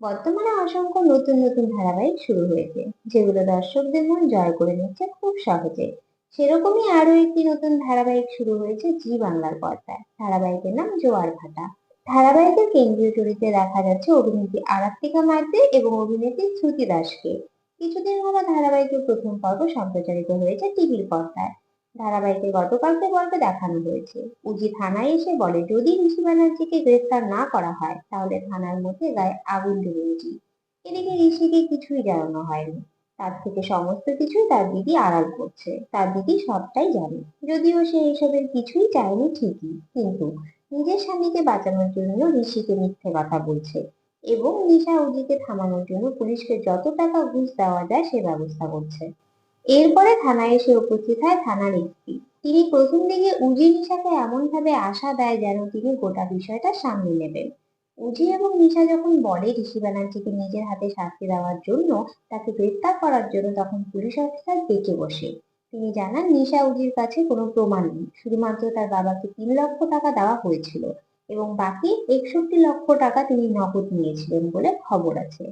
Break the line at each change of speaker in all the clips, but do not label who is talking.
বর্তমানে অসংখ্য নতুন নতুন ধারাবাহিক শুরু হয়েছে, যেগুলো দর্শকদের মন জয় করে নিচ্ছে খুব সহজে। সেরকমই আরও একটি নতুন ধারাবাহিক শুরু হয়েছে জি বাংলার পর্দায়। ধারাবাহিকের নাম জোয়ার ভাটা। ধারাবাহিকের কেন্দ্রীয় চরিত্রে দেখা যাচ্ছে অভিনেত্রী আরাত্রিকা মার্দে এবং অভিনেত্রী শ্রুতি দাসকে। কিছুদিন হলো ধারাবাহিকের প্রথম পর্ব সম্প্রচারিত হয়েছে টিভির পর্দায়। ধারাবাহিকে গতকালকে পর্বে দেখানো হয়েছে। উজি থানায় এসে বলে, যদি ঋষি ব্যানার্জিকে গ্রেফতার না করা হয়, তাহলে থানার মধ্যে গায়ে আগুন দেবে উজি। এদিকে ঋষিকে কিছুই জানানো হয়নি। তার থেকে সমস্ত কিছুই তার দিদি আড়াল করছে। তার দিদি সবটাই জানে। যদিও সে এসবের কিছুই চায়নি ঠিকই, কিন্তু নিজের স্বামীকে বাঁচানোর জন্য ঋষিকে মিথ্যে কথা বলছে এবং নিশা উজিকে থামানোর জন্য পুলিশকে যত টাকা ঘুষ দেওয়া যায় সে ব্যবস্থা করছে। এরপরে থানায় এসে উপস্থিত হয় থানার এসপি তিনি প্রথম দিকে উজি নিশাকে এমন ভাবে আশা দেয় যেন তিনি গোটা বিষয়টা সামনে নেবেন। উজি এবং নিশা যখন বলে ঋষি ব্যানার্জিকে নিজের হাতে শাস্তি দেওয়ার জন্য, তাকে গ্রেফতার করার জন্য তখন পুলিশ অফিসার বেঁকে বসে। তিনি জানান, নিশা উজির কাছে কোনো প্রমাণ নেই, শুধুমাত্র তার বাবাকে তিন লক্ষ টাকা দেওয়া হয়েছিল এবং বাকি একষট্টি লক্ষ টাকা তিনি নগদ নিয়েছিলেন বলে খবর আছে।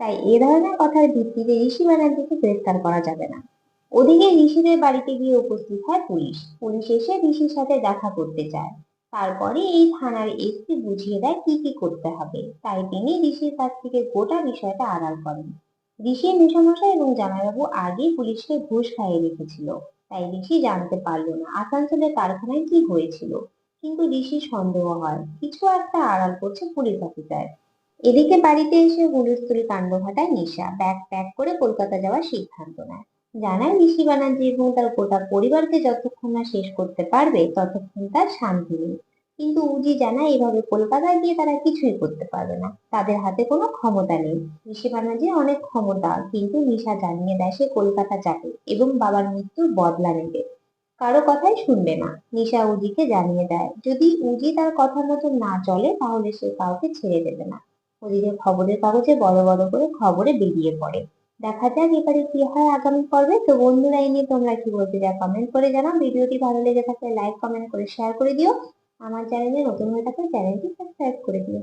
তাই এ ধরনের কথার ভিত্তিতে ঋষি ব্যানার্জিকে গ্রেফতার করা যাবে না। ওদিকে ঋষিদের বাড়িতে গিয়ে উপস্থিত হয় পুলিশ। পুলিশ এসে ঋষির সাথে দেখা করতে চায়। তারপরে এই থানার এসপি বুঝিয়ে দেয় কি কি করতে হবে। তাই তিনি ঋষির কাছ থেকে গোটা বিষয়টা আড়াল করেন। ঋষি মেশামশাই এবং জামাইবাবু আগেই পুলিশকে ঘুষ খাইয়ে রেখেছিল। তাই ঋষি জানতে পারল না আসানসোলের কারখানায় কি হয়েছিল। কিন্তু ঋষি সন্দেহ হয়। কিছু একটা আড়াল করছে পুলিশ অফিসার। এদিকে বাড়িতে এসে হুলস্থুল কাণ্ড ঘটায় নিশা। ব্যাগ প্যাক করে কলকাতা যাওয়ার সিদ্ধান্ত নেয়। জানায় ঋষি ব্যানার্জি এবং তার গোটা পরিবারকে যতক্ষণ না শেষ করতে পারবে, ততক্ষণ তার শান্তি নেই। কিন্তু উজি জানায় এভাবে কলকাতায় গিয়ে তারা কিছুই করতে পারবে না। তাদের হাতে কোনো ক্ষমতা নেই। ঋষি ব্যানার্জির অনেক ক্ষমতা, কিন্তু নিশা জানিয়ে দেয় সে কলকাতা যাবে এবং বাবার মৃত্যুর বদলা নেবে। কারও কথাই শুনবে না। নিশা উজিকে জানিয়ে দেয়, যদি উজি তার কথা মতো না চলে, তাহলে সে কাউকে ছেড়ে দেবে না। ওদিকে খবরের কাগজে বড় বড় করে খবরে বেরিয়ে পড়ে। দেখা যাক এবারে কি হয় আগামী পর্বে। তো বন্ধুরা, এই নিয়ে তোমরা কি বলতে চাও কমেন্ট করে জানাও। ভিডিওটি ভালো লেগে থাকলে লাইক কমেন্ট করে শেয়ার করে দিও। আমার চ্যানেলে নতুন হয়ে থাকলে চ্যানেলটি সাবস্ক্রাইব করে দিও।